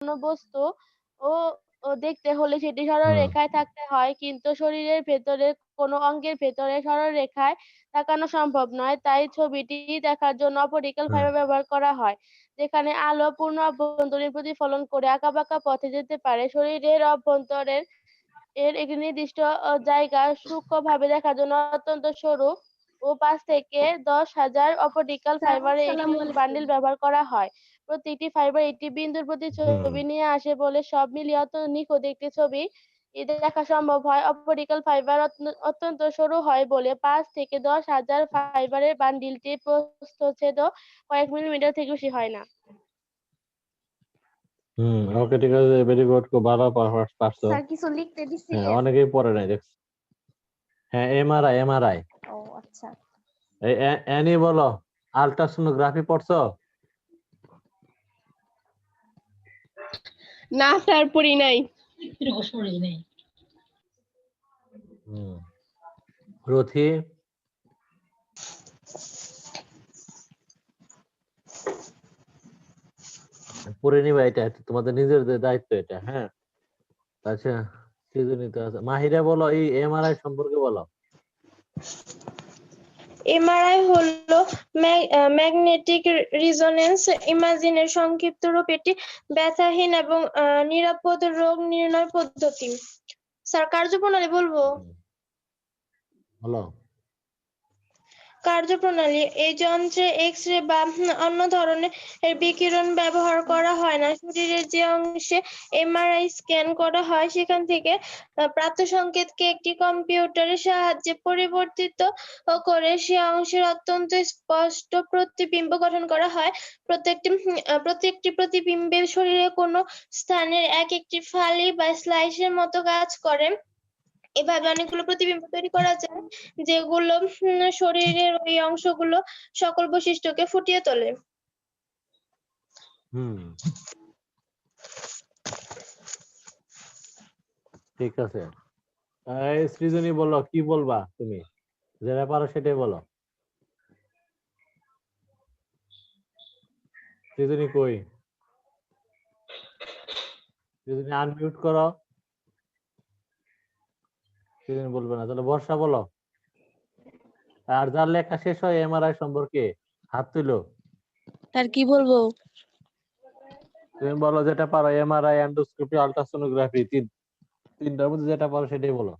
কোনো বস্তু ও ও দেখতে হলে সেটি সরলরেখায় থাকতে হয় কিন্তু শরীরের ভেতরে কোনো অঙ্গের ভেতরে সরলরেখায় তাকানো সম্ভব নয় তাই ছবিটি দেখার জন্য অপটিক্যাল হুম। ফাইবার ব্যবহার করা হয় যেখানে আলো পূর্ণ অভ্যন্তরীণ প্রতিফলন করে আঁকাবাঁকা পথে যেতে পারে শরীরের অভ্যন্তরের এর একটি নির্দিষ্ট জায়গা সূক্ষ্মভাবে দেখার জন্য অত্যন্ত সরু ও পাঁচ থেকে দশ হাজার অপটিক্যাল ফাইবারের একটি আসসালামু আলাইকুম। বান্ডিল ব্যবহার করা হয় প্রতিটি ফাইবার একটি বিন্দুর প্রতি ছবি নিয়ে আসে বলে সব মিলিয়ে অত্যন্ত নিখুঁত একটি ছবি এতে দেখা সম্ভব হয়। অপটিক্যাল ফাইবার অত্যন্ত সরু হয় বলে পাঁচ থেকে দশ হাজার ফাইবারের বান্ডিলটি প্রস্থচ্ছেদ কয়েক মিলিমিটার থেকে বেশি হয় না। হুম ওকে ঠিক আছে ভেরি গুড খুব ভালো পারফরমেন্স পারছ স্যার কিছু লিখতে হ্যাঁ দিছিলেন অনেকেই পড়ে নাই দেখছি। হ্যাঁ এমআরআই এমআরআই ও আচ্ছা। এই অ্যানি বলো আলট্রাসোনোগ্রাফি পড়ছো? না স্যার পড়ি নাই। হুম। রথি? পড়ে নিবা এটা তোমাদের নিজেদের দায়িত্ব এটা হ্যাঁ? আচ্ছা মাহিরা বলো এই এমআরআই সম্পর্কে বলো। এমআরআই হলো ম্যাগনেটিক রিজোনেন্স ইমাজিনের সংক্ষিপ্ত রূপ। এটি ব্যথাহীন এবং নিরাপদ রোগ নির্ণয় পদ্ধতি। স্যার, কার্যপ্রণালী বলব? বলো কার্যপ্রণালী, এই যন্ত্রে এক্স রে বা অন্য ধরনের বিকিরণ ব্যবহার করা হয় না। শরীরের যে অংশে এমআরআই স্ক্যান করা হয়, সেখান থেকে প্রাপ্ত সংকেতকে একটি কম্পিউটারের সাহায্যে পরিবর্তিত করে সে অংশের অত্যন্ত স্পষ্ট প্রতিবিম্ব গঠন করা হয়। প্রত্যেকটি প্রত্যেকটি প্রতিবিম্বের শরীরে কোনো স্থানের এক একটি ফালি বা স্লাইসের মতো কাজ করে। এভাবে অনেকগুলো প্রতিবিম্ব তৈরি করা যায়, যেগুলো শরীরের ওই অংশগুলো সকল বৈশিষ্ট্যকে ফুটিয়ে তোলে। হুম। ঠিক আছে। এই সৃজনী বলো, কি বলবা তুমি? যেটা পারো সেটাই বলো। সৃজনী কই? সৃজনী আনমিউট করো। সৃজনী বলবে না। তাহলে বর্ষা বলো। আর যার লেখা শেষ হয় এমআরআই সম্পর্কে হাত তুলো। স্যার কি বলব? তুমি বলো যেটা পারো এমআরআই এন্ডোস্কোপি আল্ট্রাসোনোগ্রাফি তিন। তিনটার মধ্যে যেটা পারো সেটাই বলো।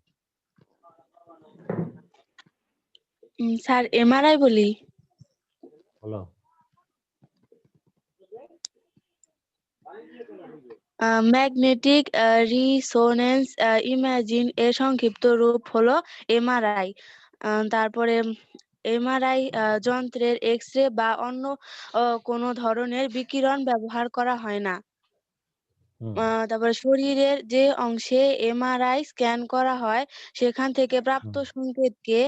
স্যার এমআরআই বলি। বলো। ম্যাগনেটিক রিসোনেন্স ইমাজিন এর সংক্ষিপ্ত রূপ হলো এমআরআই। তারপরে এমআরআই যন্ত্রের এক্স রে বা অন্য কোনো ধরনের বিকিরণ ব্যবহার করা হয় না। তারপরে শরীরের যে অংশে এমআরআই স্ক্যান করা হয় সেখান থেকে প্রাপ্ত সংকেতকে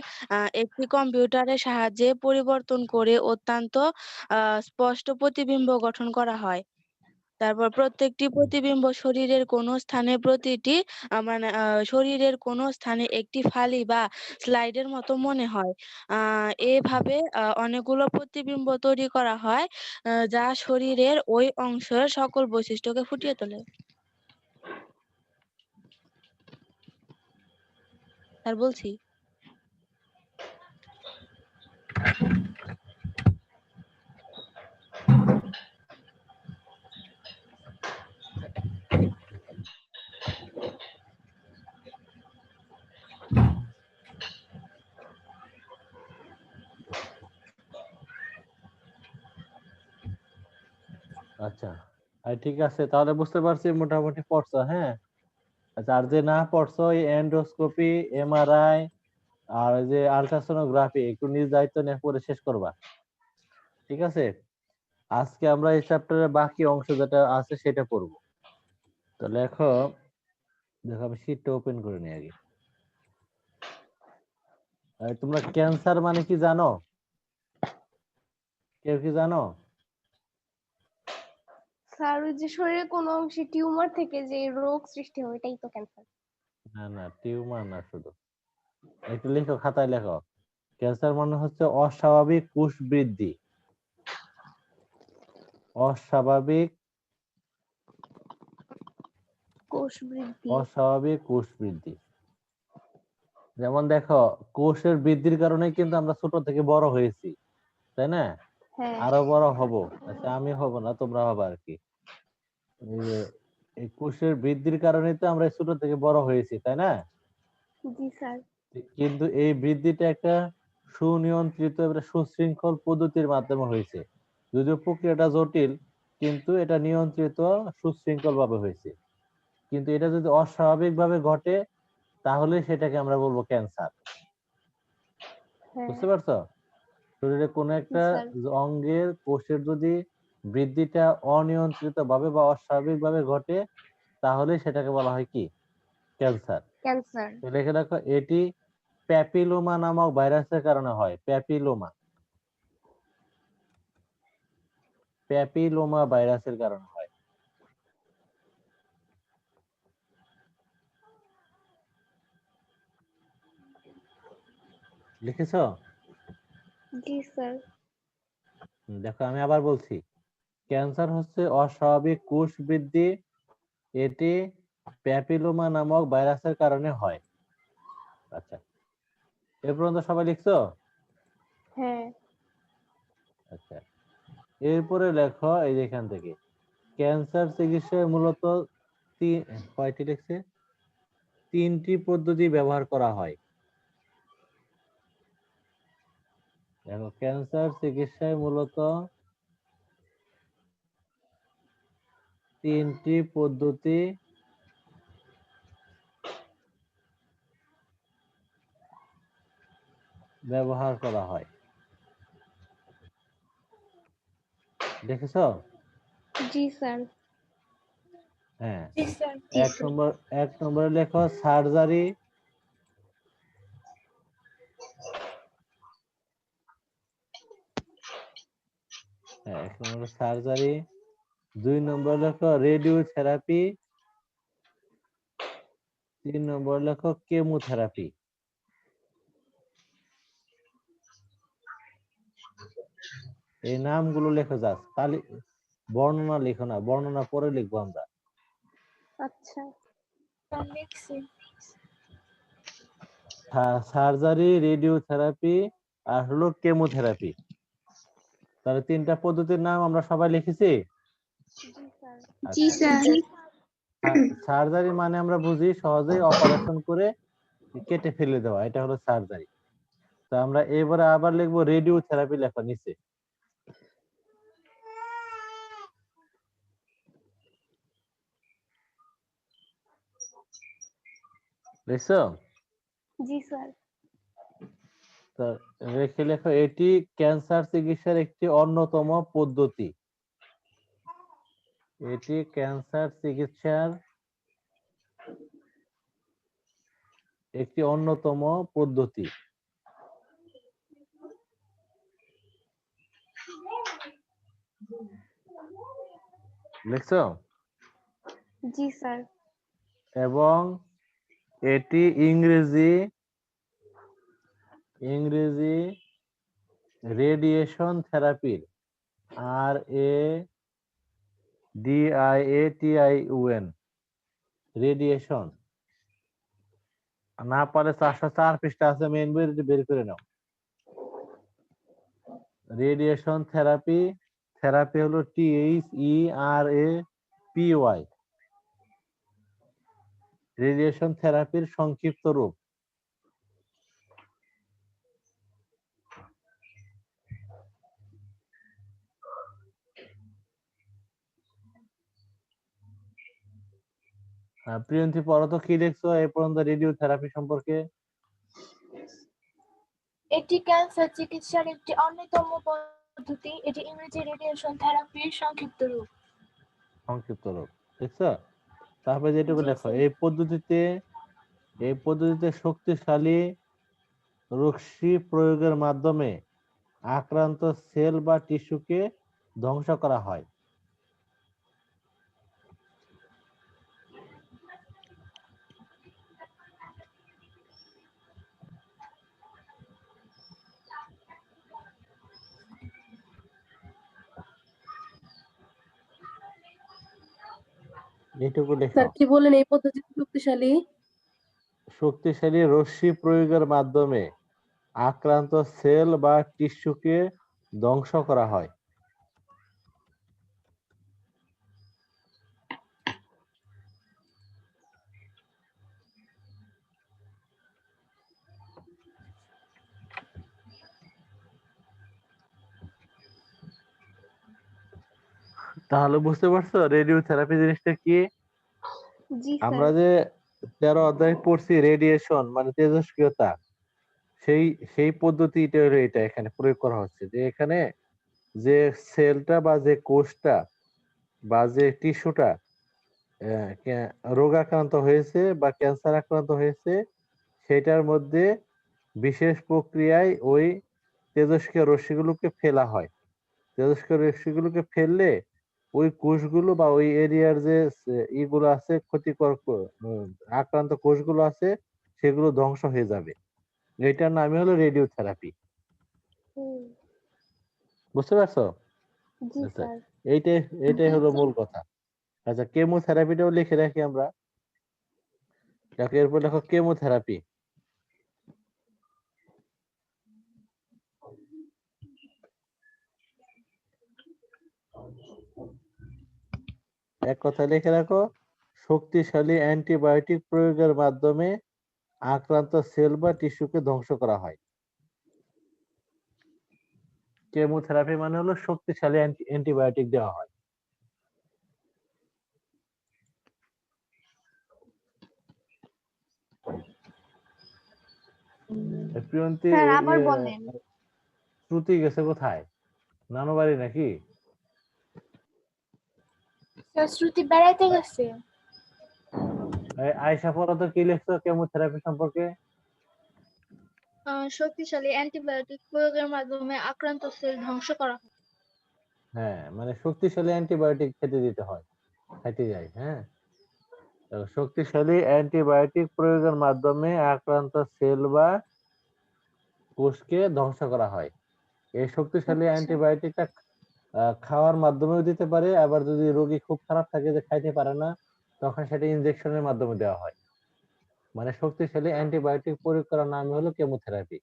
একটি কম্পিউটারের সাহায্যে পরিবর্তন করে অত্যন্ত আহ, স্পষ্ট প্রতিবিম্ব গঠন করা হয়। তারপর প্রত্যেকটি প্রতিবিম্ব শরীরের কোনো স্থানে প্রতিটি মানে আহ, শরীরের কোনো স্থানে একটি ফালি বা স্লাইডের মতো মনে হয়। আহ এভাবে আহ, অনেকগুলো প্রতিবিম্ব তৈরি করা হয় আহ, যা শরীরের ওই অংশের সকল বৈশিষ্ট্যকে ফুটিয়ে তোলে। আর বলছি। আচ্ছা ঠিক আছে, তাহলে বুঝতে পারছি মোটামুটি পড়ছো হ্যাঁ? আচ্ছা আর যে না পড়ছো এন্ডোস্কোপি এমআরআই আর যে আল্ট্রাসোনোগ্রাফি একটু নিজ দায়িত্ব নিয়ে পড়ে শেষ করবা। ঠিক আছে? আজকে আমরা এই চ্যাপ্টারের বাকি অংশ যেটা আছে সেটা পড়ব। তো লেখো, দেখো, আমি শীটটা ওপেন করে নিই আগে। তোমরা ক্যান্সার মানে কি জানো? কেউ কি জানো? স্যার ওই যে শরীরের কোনো অংশে টিউমার থেকে যে রোগ সৃষ্টি হয় এটাই তো ক্যান্সার না না টিউমার না শুধু। একটু লেখো খাতায় লেখো। ক্যান্সার মানে হচ্ছে অস্বাভাবিক কোষ বৃদ্ধি। অস্বাভাবিক কোষ বৃদ্ধি। অস্বাভাবিক কোষ বৃদ্ধি। যেমন দেখো কোষের বৃদ্ধির কারণে কিন্তু আমরা ছোট থেকে বড় হয়েছি তাই না? হ্যাঁ। আরও বড় হব। আচ্ছা আমি হব না তোমরা হবে আর কি। এই কোষের বৃদ্ধির কারণে তো আমরা ছোট থেকে বড় হয়েছি তাই না? জি স্যার। কিন্তু এই বৃদ্ধিটা একটা সুনিয়ন্ত্রিত এবং সুশৃঙ্খল পদ্ধতির মাধ্যমে হয়েছে। যদিও প্রক্রিয়াটা জটিল কিন্তু এটা নিয়ন্ত্রিত সুশৃঙ্খল ভাবে হয়েছে। কিন্তু এটা যদি অস্বাভাবিক ভাবে ঘটে তাহলে সেটাকে আমরা বলব ক্যান্সার। হ্যাঁ। বুঝতে পারছ? শরীরে কোনো একটা অঙ্গের কোষের যদি বৃদ্ধিটা অনিয়ন্ত্রিত ভাবে বা অস্বাভাবিক ভাবে ঘটে তাহলে সেটাকে বলা হয় কি? ক্যান্সার। ক্যান্সার। লিখে রাখো এটি প্যাপিলোমা নামক ভাইরাসের কারণে হয় প্যাপিলোমা। প্যাপিলোমা ভাইরাসের কারণে হয়। লিখেছো? জি স্যার। দেখো আমি আবার বলছি। ক্যান্সার হচ্ছে অস্বাভাবিক কোষ বৃদ্ধি। এটি প্যাপিলোমা নামক ভাইরাসের কারণে হয়। আচ্ছা এ পর্যন্ত সবাই লিখছো? হ্যাঁ। আচ্ছা এরপরে লেখো এই যে এখান থেকে। ক্যান্সার চিকিৎসায় মূলত তিন কয়টি লিখছে? তিনটি পদ্ধতি ব্যবহার করা হয়। দেখো ক্যান্সার চিকিৎসায় মূলত তিনটি পদ্ধতি। ব্যবহার করা হয়। দেখেছ? জি স্যার। হ্যাঁ। এক নম্বর এক নম্বরে লেখো সার্জারি হ্যাঁ এক নম্বরে সার্জারি দুই নম্বর লেখো রেডিও থেরাপি তিন নম্বর লেখো কেমোথেরাপি এই নামগুলো লেখো যাস তালি বর্ণনা লেখো না বর্ণনা পরে লিখব আমরা। আচ্ছা। লিখছি সার্জারি রেডিওথেরাপি আর হলো কেমোথেরাপি তাহলে তিনটা পদ্ধতির নাম আমরা সবাই লিখেছি? জি স্যার। সার্জারি মানে আমরা বুঝি সহজেই অপারেশন করে কেটে ফেলে দেওয়া এটা হলো সার্জারি। তো আমরা এবারে আবার লিখব রেডিও থেরাপি লেখা নিচে। লিখছো? জি স্যার। তো রেখে লেখো এটি ক্যান্সার চিকিৎসার একটি অন্যতম পদ্ধতি। এটি ক্যান্সার চিকিৎসার একটি অন্যতম পদ্ধতি। লিখছো জি স্যার। এবং এটি ইংরেজি ইংরেজি রেডিয়েশন থেরাপির R A D I A T I U N radiation না পারে চারশো চার পৃষ্ঠা আছে মেন বই বের করে নাও। রেডিয়েশন থেরাপি থেরাপি হলো T H E R A P Y radiation থেরাপির সংক্ষিপ্ত রূপ। প্রিয়ন্তী পড়ো তো কি দেখছ? এই পর্যন্ত রেডিও থেরাপি সম্পর্কে। এটি ক্যান্সার চিকিৎসার একটি অন্যতম পদ্ধতি। এটি ইংরেজি রেডিয়েশন থেরাপির সংক্ষিপ্ত রূপ। সংক্ষিপ্ত রূপ দেখছ? তারপরে যেটুকু স্যার। এই পদ্ধতিতে এই পদ্ধতিতে শক্তিশালী রশ্মি প্রয়োগের মাধ্যমে আক্রান্ত সেল বা টিস্যুকে ধ্বংস করা হয়। এইটুকু লেখো। স্যার কি বলেন এই পদ্ধতি শক্তিশালী? শক্তিশালী রশ্মি প্রয়োগের মাধ্যমে আক্রান্ত সেল বা টিস্যুকে ধ্বংস করা হয়। তাহলে বুঝতে পারছ? রেডিও থেরাপি জিনিসটা কি? আমরা যে তেরো অধ্যায় পড়ছি রেডিয়েশন মানে তেজস্ক্রিয়তা সেই সেই পদ্ধতিটা এটা এখানে প্রয়োগ করা হচ্ছে যে এখানে যে সেলটা বা যে কোষটা বা যে টিস্যুটা রোগাক্রান্ত হয়েছে বা ক্যান্সার আক্রান্ত হয়েছে সেটার মধ্যে বিশেষ প্রক্রিয়ায় ওই তেজস্ক্রিয় রশ্মিগুলোকে ফেলা হয়। তেজস্ক্রিয় রশ্মিগুলোকে ফেললে ওই কোষগুলো বা ওই এরিয়ার যে ইগুলো আছে ক্ষতিকর আক্রান্ত কোষগুলো আছে সেগুলো ধ্বংস হয়ে যাবে। এটার নামই হলো রেডিও থেরাপি বুঝতে পারছ? আচ্ছা। এইটাই এইটাই হলো মূল কথা। আচ্ছা কেমোথেরাপিটাও লিখে রাখি আমরা। দেখো এরপর দেখো কেমোথেরাপি। এক কথা লিখে রাখো শক্তিশালী অ্যান্টিবায়োটিক প্রয়োগের মাধ্যমে আক্রান্ত সেল বা টিস্যুকে ধ্বংস করা হয়। কেমোথেরাপি মানে হলো শক্তিশালী অ্যান্টিবায়োটিক দেওয়া হয়। বলেন। শ্রুতি গেছে কোথায়? নানু বাড়ি নাকি? শ্রুতি বেড়াইতে গেছে। আয়শা কি লিখছো কেমোথেরাপি সম্পর্কে? শক্তিশালী অ্যান্টিবায়োটিক প্রয়োগের মাধ্যমে আক্রান্ত সেল ধ্বংস করা হয়। হ্যাঁ মানে শক্তিশালী অ্যান্টিবায়োটিক খেতে দিতে হয় খাইতে যায় হ্যাঁ। শক্তিশালী অ্যান্টিবায়োটিক প্রয়োগের মাধ্যমে আক্রান্ত সেল বা কোষকে ধ্বংস করা হয়। এই শক্তিশালী আচ্ছা। অ্যান্টিবায়োটিকটা খাওয়ার মাধ্যমেও দিতে পারে আবার যদি রোগী খুব খারাপ থাকে যে খাইতে পারে না তখন সেটা ইনজেকশনের মাধ্যমে দেওয়া হয়। মানে শক্তিশালী অ্যান্টিবায়োটিক প্রয়োগ করার নাম হলো কেমোথেরাপি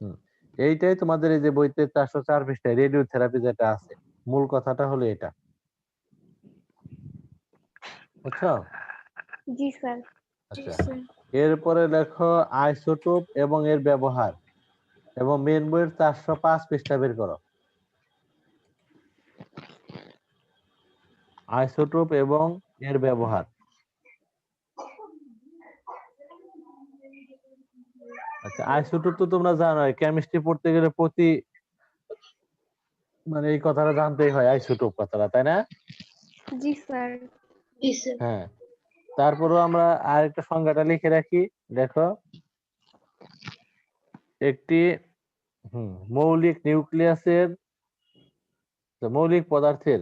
হুম। এইটাই তোমাদের এই যে বইতে চারশো চার পৃষ্ঠায় রেডিও থেরাপি যেটা আছে মূল কথাটা হলো এটা। বুঝছ? জি স্যার। আচ্ছা এরপরে লেখো আইসোটোপ এবং এর ব্যবহার। এবং মেন বইয়ের চারশো পাঁচ পৃষ্ঠা বের করো। আইসোটোপ এবং এর ব্যবহার। আচ্ছা আইসোটোপ তো তোমরা জানো কেমিস্ট্রি পড়তে গেলে প্রতি মানে এই কথাটা জানতেই হয় আইসোটোপ কথাটা তাই না? জি স্যার। হ্যাঁ। তারপরেও আমরা আরেকটা সংজ্ঞাটা লিখে রাখি দেখো। একটি মৌলিক নিউক্লিয়াসের মৌলিক পদার্থের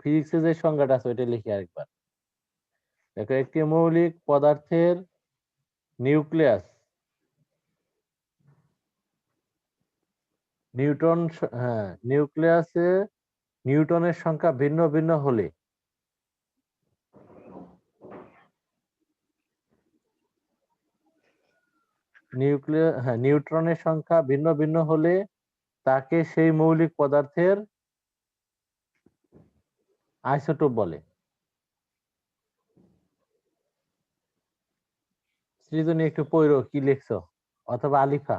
ফিজিক্সের যে সংজ্ঞাটা আছে, ওইটা লিখি আরেকবার। দেখো, একটি মৌলিক পদার্থের নিউক্লিয়াস, নিউটন হ্যাঁ নিউক্লিয়াসে নিউটনের সংখ্যা ভিন্ন ভিন্ন হলে নিউক্লিয়াস হ্যাঁ নিউট্রনের সংখ্যা ভিন্ন ভিন্ন হলে তাকে সেই মৌলিক পদার্থের আইসোটোপ বলে। সৃজনী একটু পড়ো কি লিখছো? অথবা আলিফা।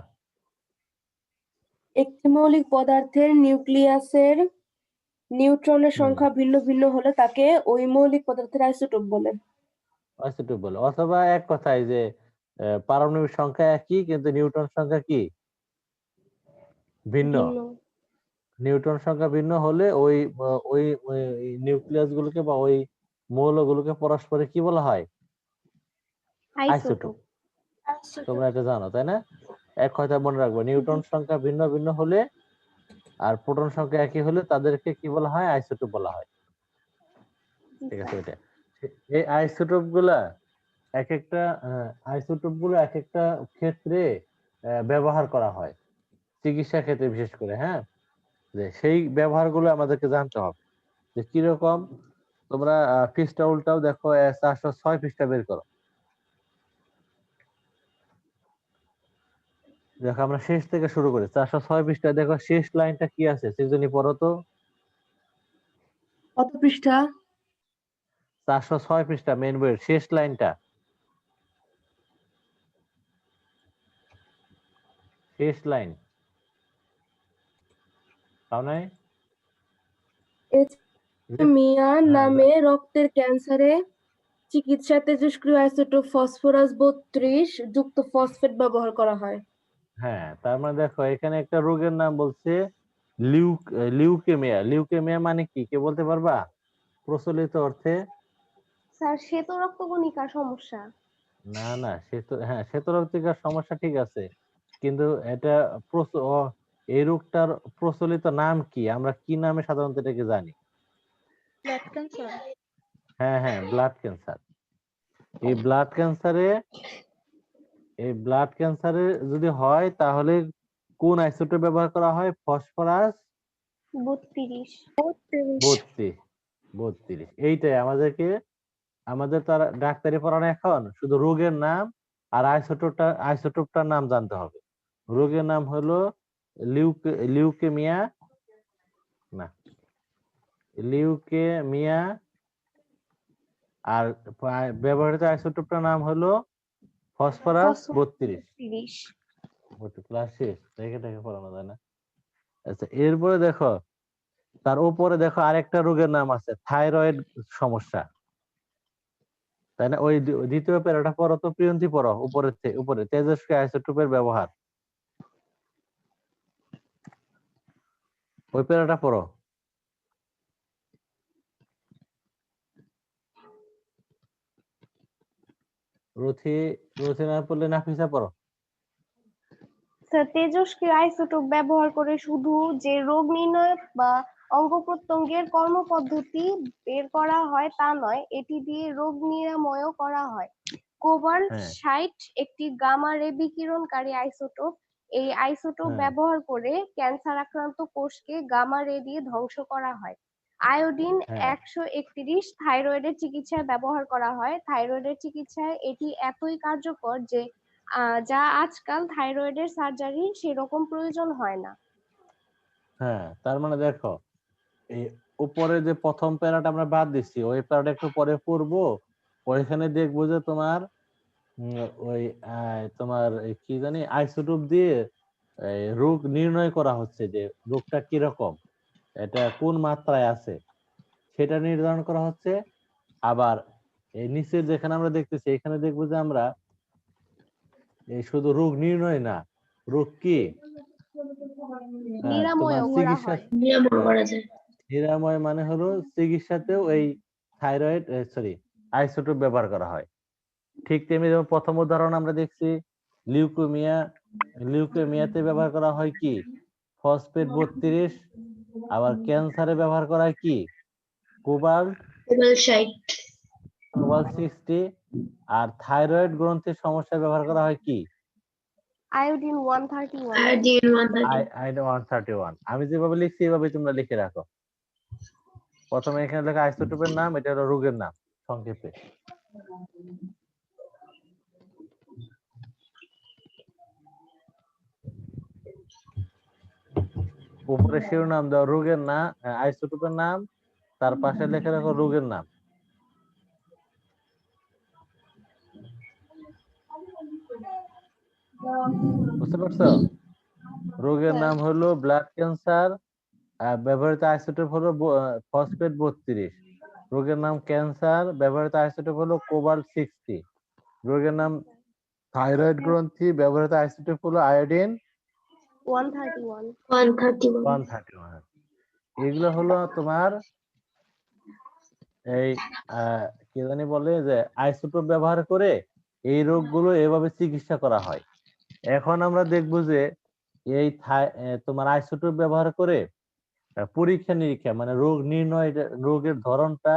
একটি মৌলিক পদার্থের নিউক্লিয়াসের নিউট্রনের সংখ্যা ভিন্ন ভিন্ন হলে তাকে ওই মৌলিক পদার্থের আইসোটোপ বলে। আইসোটোপ বলে। অথবা এক কথায় যে পারমাণবিক সংখ্যা একই কিন্তু নিউটন সংখ্যা কি? ভিন্ন। নিউটন সংখ্যা ভিন্ন হলে ওই ওই নিউক্লিয়াস গুলোকে বা ওই মৌলগুলোকে পরস্পরে কি বলা হয়? আইসোটোপ। আইসোটোপ। তোমরা এটা জানো তাই না? এক কথা মনে রাখব নিউটন সংখ্যা ভিন্ন ভিন্ন হলে আর প্রোটন সংখ্যা একই হলে তাদেরকে কি বলা হয়? আইসোটোপ বলা হয়। ঠিক আছে এটা। এই আইসোটোপগুলা এক একটা আইসোটোপগুলো এক একটা ক্ষেত্রে আহ, ব্যবহার করা হয়। চিকিৎসা ক্ষেত্রে বিশেষ করে হ্যাঁ? যে সেই ব্যবহারগুলো আমাদেরকে জানতে হবে। যে কীরকম তোমরা পৃষ্ঠা উল্টাও দেখো চারশো ছয় পৃষ্ঠা বের করো। দেখো আমরা শেষ থেকে শুরু করি। চারশো ছয় পৃষ্ঠা দেখো শেষ লাইনটা কি আছে? সেজন্য পড়ো তো। কত পৃষ্ঠা? চারশো ছয় পৃষ্ঠা মেন বইয়ের শেষ লাইনটা। শেষ লাইন। তাও নাই? মিয়া হ্যাঁ, নামে রক্তের ক্যান্সারে চিকিৎসা তেজস্ক্রিয় আইসোটোপ ফসফরাস বত্রিশ যুক্ত ফসফেট ব্যবহার করা হয়। হ্যাঁ তার মানে দেখো এখানে একটা রোগের নাম বলছে লিউক লিউকেমিয়া। লিউকেমিয়া মানে কি? কে বলতে পারবা? প্রচলিত অর্থে? স্যার শ্বেত রক্তকণিকার সমস্যা। না না সে তো হ্যাঁ শ্বেতরক্তিকার সমস্যা ঠিক আছে। কিন্তু এটা এই রোগটার প্রচলিত নাম কি? আমরা কি নামে সাধারণত এটাকে জানি? হ্যাঁ হ্যাঁ ব্লাড ক্যান্সার এই ব্লাড ক্যান্সারে এই ব্লাড ক্যান্সারে যদি হয় তাহলে কোন আইসোটোপ ব্যবহার করা হয়? ফসফরাস? বত্রিশ। বত্রিশ। বত্রিশ এইটাই আমাদেরকে আমাদের তার ডাক্তারি পড়ানো এখন। শুধু রোগের নাম আর আইসোটোপটা আইসোটোপটার নাম জানতে হবে। রোগের নাম হলো লিউকে লিউকেমিয়া না লিউকেমিয়া আর ব্যবহৃত আইসোটোপটার নাম হলো ফসফরাস ফসফ- বত্রিশ। ক্লাস শেষ। দেখে দেখে পড়ানো যায় না। আচ্ছা এরপরে দেখো তার উপরে দেখো আরেকটা রোগের নাম আছে থাইরয়েড সমস্যা। তাই না? ওই দ্বিতীয় প্যারাটা পড়ো তো প্রিয়ন্তি পড়ো উপরে উপরে তেজস্ক্রিয় আইসোটোপের ব্যবহার। ওই প্যারাটা পড়ো। রথি রথি না পড়লে নাফিসা পড়ো। স্যার তেজস্ক্রিয় আইসোটোপ ব্যবহার করে শুধু যে রোগ নির্ণয় বা অঙ্গ প্রত্যঙ্গের কর্মপদ্ধতি বের করা হয় তা নয় এটি দিয়ে রোগ নিরাময়ও করা হয়। কোবাল্ট হ্যাঁ। ষাট একটি গামা রে বিকিরণকারী আইসোটোপ এই আইসোটোপ হ্যাঁ। ব্যবহার করে ক্যান্সার আক্রান্ত কোষকে গামা রে দিয়ে ধ্বংস করা হয় আয়োডিন হ্যাঁ। একশো একত্রিশ থাইরয়েডের চিকিৎসায় ব্যবহার করা হয় থাইরয়েডের চিকিৎসায় এটি এতই কার্যকর যে যা আজকাল থাইরয়েডের সার্জারি সেরকম প্রয়োজন হয় না হ্যাঁ তার মানে দেখো এই উপরে যে প্রথম প্যারাটা আমরা বাদ দিচ্ছি ওই প্যারাটা একটু পরে পড়ব ওইখানে দেখব যে তোমার ওই আহ, তোমার কি জানি আইসোটোপ দিয়ে এই রোগ নির্ণয় করা হচ্ছে যে রোগটা কীরকম এটা কোন মাত্রায় আছে সেটা নির্ধারণ করা হচ্ছে। আবার এই নিচের যেখানে আমরা দেখতেছি এখানে দেখব যে আমরা এই শুধু রোগ নির্ণয় না রোগ কি? হ্যাঁ, তোমার চিকিৎসা নিরাময় মানে হলো চিকিৎসাতেও এই থাইরয়েড সরি আইসোটোপ ব্যবহার করা হয়। ঠিক তেমনি যেমন প্রথম উদাহরণ আমরা দেখছি লিউকেমিয়া লিউকেমিয়াতে ব্যবহার করা হয় কি? ফসফেট বত্রিশ আবার ক্যান্সারে ব্যবহার করা হয় কি? কোবাল্ট কোবাল্ট সিক্সটি আর থাইরয়েড গ্রন্থির সমস্যায় ব্যবহার করা হয় কি? Iodine one thirty one one thirty one আমি যেভাবে লিখছি এভাবে তোমরা লিখে রাখো। প্রথমে এখানে লেখা আইসোটোপের নাম এটা হলো রোগের নাম সংক্ষেপে। উপরে শিরোনাম দাও রোগের নাম আইসোটোপের নাম, তার পাশে লেখা রাখো রোগের নাম। বুঝতে পারছ? রোগের নাম হলো ব্লাড ক্যান্সার ব্যবহৃত আইসোটোপ হলো ফসফেট বত্রিশ। রোগের নাম ক্যান্সার ব্যবহৃত আইসোটোপ হলো কোবাল্ট সিক্সটি রোগের নাম থাইরয়েড গ্রন্থি, ব্যবহৃত আইসোটোপ হলো আয়োডিন এগুলো হলো তোমার এই কি জানি বলে যে আইসোটোপ ব্যবহার করে এই রোগগুলো এভাবে চিকিৎসা করা হয়। এখন আমরা দেখব যে এই থাই- তোমার আইসোটোপ ব্যবহার করে পরীক্ষা নিরীক্ষা মানে রোগ নির্ণয় রোগের ধরনটা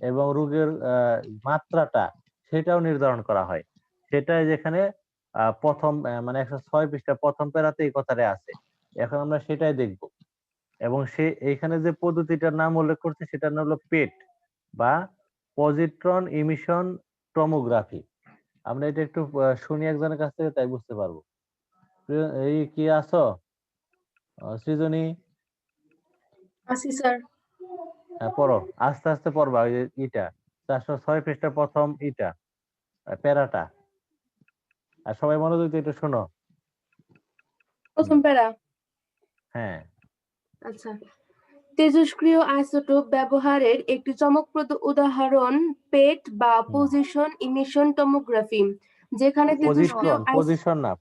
এবং রোগের আহ, মাত্রাটা সেটাও নির্ধারণ করা হয়। সেটাই যেখানে প্রথম মানে একশো ছয় পৃষ্ঠা প্রথম প্যারাতে এই কথাটা আছে। এখন আমরা সেটাই দেখব। এবং সে এইখানে যে পদ্ধতিটার নাম উল্লেখ করছে সেটার নাম হলো পেট বা পজিট্রন ইমিশন টমোগ্রাফি। আমরা এটা একটু শুনি একজনের কাছ থেকে তাই বুঝতে পারব। এই কি আছো? সৃজনী? আসি স্যার। হ্যাঁ পড়ো। আস্তে আস্তে পড়বা ওই যে ইটা। চারশো ছয় পৃষ্ঠা প্রথম ইটা প্যারাটা। আর সবাই মনোযোগ দিয়ে একটু শোনো। প্রথম প্যারা। হ্যাঁ। আচ্ছা। তেজস্ক্রিয় আইসোটোপ ব্যবহারের একটি চমকপ্রদ উদাহরণ পেট বা পজিশন ইমিশন টমোগ্রাফি যেখানে তেজস্ক্রিয় পজিশন না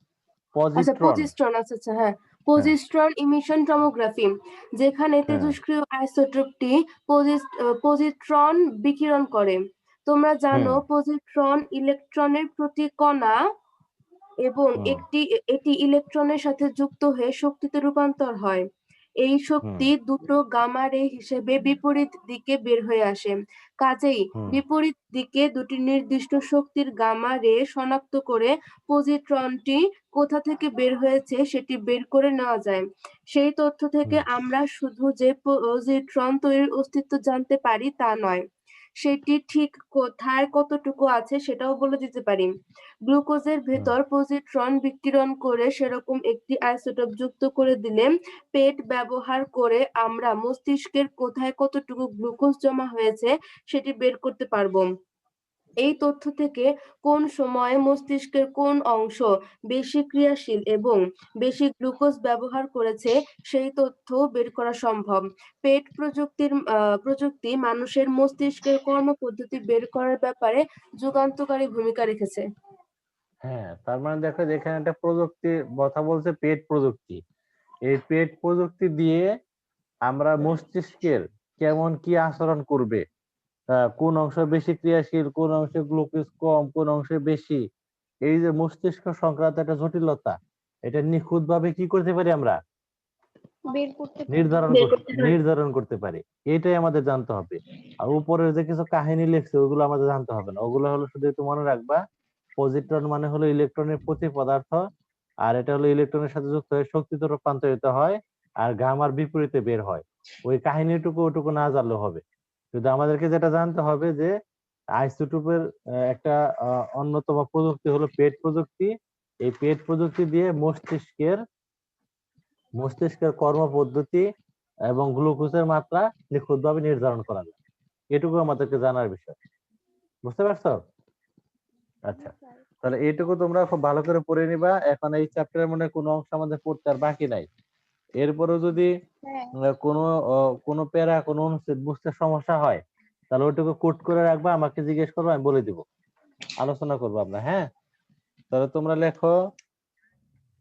আচ্ছা পজিস্ট্রন আচ্ছা আচ্ছা হ্যাঁ। পজিস্ট্রন ইমিশন টমোগ্রাফি যেখানে তেজস্ক্রিয় আইসোটোপটি পজিট্রন বিকিরণ করে। তোমরা জানো পজিট্রন ইলেকট্রনের প্রতি কণা এবং একটি এটি ইলেকট্রনের সাথে যুক্ত হয়ে শক্তিতে রূপান্তর হয়। এই শক্তি দুটো গামা রে হিসেবে বিপরীত দিকে বের হয়ে আসে। কাজেই বিপরীত দিকে দুটি নির্দিষ্ট শক্তির গামা রে শনাক্ত করে পজিট্রনটি কোথা থেকে বের হয়েছে সেটি বের করে নেওয়া যায়। সেই তথ্য থেকে আমরা শুধু যে পজিট্রন তৈরির অস্তিত্ব জানতে পারি তা নয়। সেটি ঠিক কোথায় কতটুকু আছে সেটাও বলে দিতে পারি। গ্লুকোজের ভেতর পজিট্রন বিকিরণ করে সেরকম একটি আইসোটোপ যুক্ত করে দিলে পেট ব্যবহার করে আমরা মস্তিষ্কের কোথায় কতটুকু গ্লুকোজ জমা হয়েছে সেটি বের করতে পারব। এই তথ্য থেকে কোন সময়ে মস্তিষ্কের কোন অংশ বেশি ক্রিয়াশীল এবং বেশি গ্লুকোজ ব্যবহার করেছে সেই তথ্য বের করা সম্ভব। পেট প্রযুক্তির প্রযুক্তি মানুষের মস্তিষ্কের কর্মপদ্ধতি বের করার ব্যাপারে যুগান্তকারী ভূমিকা রেখেছে। হ্যাঁ তার মানে দেখো যে এখানে একটা প্রযুক্তি কথা বলছে পেট প্রযুক্তি। এই পেট প্রযুক্তি দিয়ে আমরা মস্তিষ্কের কেমন কি আচরণ করবে কোন অংশ বেশি ক্রিয়াশীল কোন অংশে গ্লুকোজ কম কোন অংশে বেশি? এই যে মস্তিষ্ক সংক্রান্ত একটা জটিলতা এটা নিখুঁত ভাবে কি করতে পারি আমরা? বের করতে পারি। নির্ধারণ করতে পারি। নির্ধারণ করতে পারি। এটাই আমাদের জানতে হবে। আর উপরের যে কিছু কাহিনী লিখছে ওগুলো আমাদের জানতে হবে না। ওগুলো হলো শুধু একটু মনে রাখবা পজিট্রন মানে হলো ইলেকট্রনের প্রতি পদার্থ আর এটা হলো ইলেকট্রনের সাথে যুক্ত হয়ে শক্তিতে রূপান্তরিত হয় আর গামার বিপরীতে বের হয়। ওই কাহিনীটুকু ওটুকু না জানলেও হবে। শুধু আমাদেরকে যেটা জানতে হবে যে আইসোটোপের একটা আহ, অন্যতম প্রযুক্তি হলো পেট প্রযুক্তি। এই পেট প্রযুক্তি দিয়ে মস্তিষ্কের মস্তিষ্কের কর্মপদ্ধতি এবং গ্লুকোজের মাত্রা নিখুঁতভাবে নির্ধারণ করা যায়। এটুকু আমাদেরকে জানার বিষয়। বুঝতে পারছ? আচ্ছা। তাহলে এইটুকু তোমরা খুব ভালো করে পড়ে নিবা। এখন এই চ্যাপ্টারের মনে কোনো অংশ আমাদের পড়তে আর বাকি নাই। এরপরেও যদি হ্যাঁ। কোনো কোনো প্যারা কোনো অনুচ্ছেদ বুঝতে সমস্যা হয় তাহলে ওইটুকু কোট করে রাখবা আমাকে জিজ্ঞেস করবে আমি বলে দিব। আলোচনা করব আমরা হ্যাঁ? তাহলে তোমরা লেখো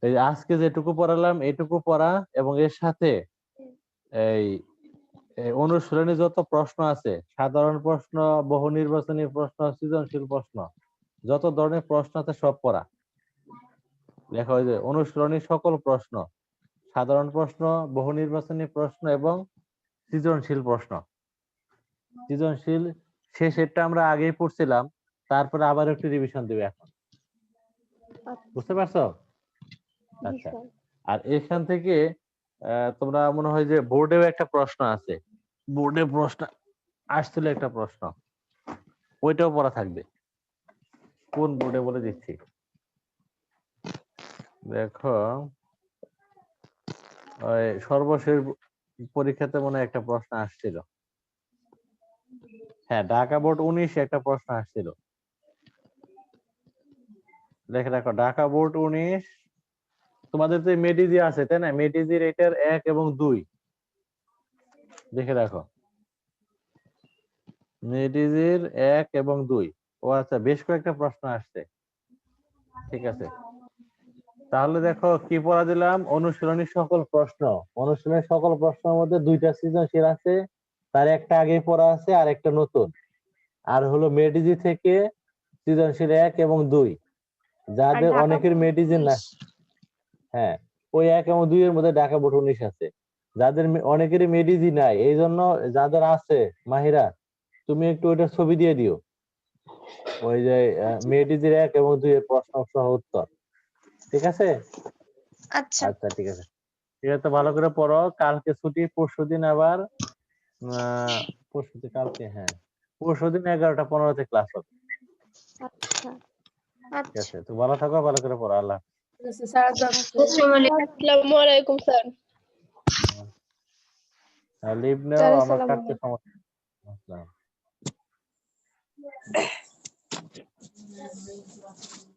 এই আজকে যেটুকু পড়ালাম এটুকু পড়া এবং এর সাথে এই অনুশীলনী যত প্রশ্ন আছে সাধারণ প্রশ্ন বহু নির্বাচনী প্রশ্ন সৃজনশীল প্রশ্ন যত ধরনের প্রশ্ন আছে সব পড়া। লেখা যে অনুশীলনী সকল প্রশ্ন। সাধারণ প্রশ্ন বহু নির্বাচনী প্রশ্ন এবং সৃজনশীল প্রশ্ন। সৃজনশীল শেষেরটা আমরা আগেই পড়ছিলাম তারপরে আবার একটু রিভিশন দিবে এখন। বুঝতে পারছ? আচ্ছা। আর এখান থেকে আহ, তোমরা মনে হয় যে বোর্ডেও একটা প্রশ্ন আছে। বোর্ডে প্রশ্ন আসছিল একটা প্রশ্ন। ওইটাও পড়া থাকবে। কোন বোর্ডে বলে দিচ্ছি? দেখো। সর্বশেষ পরীক্ষাতে মনে একটা প্রশ্ন আসছিল। হ্যাঁ ঢাকা বোর্ড উনিশ একটা প্রশ্ন আসছিল। দেখে রাখো, ঢাকা বোর্ড উনিশ, তোমাদের তো মেডিজি আছে, তাই না? মেডিজির এটার এক এবং দুই। দেখে রাখো। মেডিজির এক এবং দুই। ও আচ্ছা বেশ কয়েকটা প্রশ্ন আসছে। ঠিক আছে। তাহলে দেখো কি পড়া দিলাম? অনুশীলনী সকল প্রশ্ন। অনুশীলনী সকল প্রশ্নের মধ্যে দুইটা সৃজনশীল আছে তার একটা আগে পড়া আছে আর একটা নতুন। আর হলো মেডিজি থেকে সৃজনশীল এক এবং দুই। যাদের অনেকের মেডিজি না হ্যাঁ ওই এক এবং দুই এর মধ্যে ঢাকা বোর্ড উনিশ আছে। যাদের অনেকেরই মেডিজি নাই এই জন্য যাদের আছে মাহিরা তুমি একটু ওইটা ছবি দিয়ে দিও। ওই যে মেডিজির এক এবং দুই এর প্রশ্ন সহ উত্তর। ঠিক আছে? আচ্ছা। আচ্ছা ঠিক আছে। ঠিক আছে ভালো করে পড়ো। কালকে ছুটি পরশু দিন আবার আহ পরশু দিন কালকে হ্যাঁ। পরশু দিন এগারোটা পনেরোতে ক্লাস হবে। আচ্ছা। ঠিক আচ্ছা। আছে তো ভালো থাকো ভালো করে পড়ো আল্লাহ স্যার আসসালামু আলাইকুম স্যার। লিভ নেও আমার কাটতে সমস্যা আসসালাম।